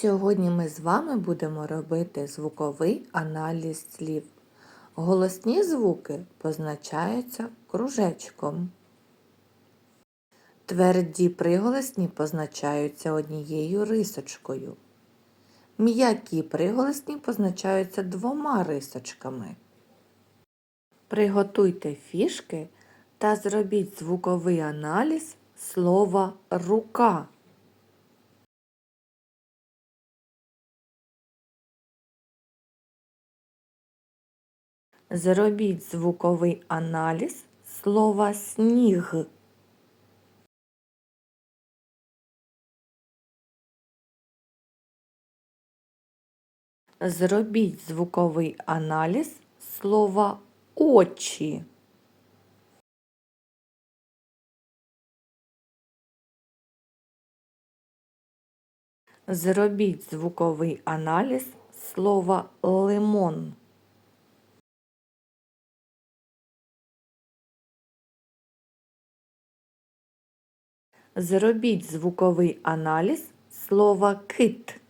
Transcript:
Сьогодні ми з вами будемо робити звуковий аналіз слів. Голосні звуки позначаються кружечком. Тверді приголосні позначаються однією рисочкою. М'які приголосні позначаються двома рисочками. Приготуйте фішки та зробіть звуковий аналіз слова рука. Зробіть звуковий аналіз слова сніг. Зробіть звуковий аналіз слова очі. Зробіть звуковий аналіз слова лимон. Зробіть звуковий аналіз слова кит.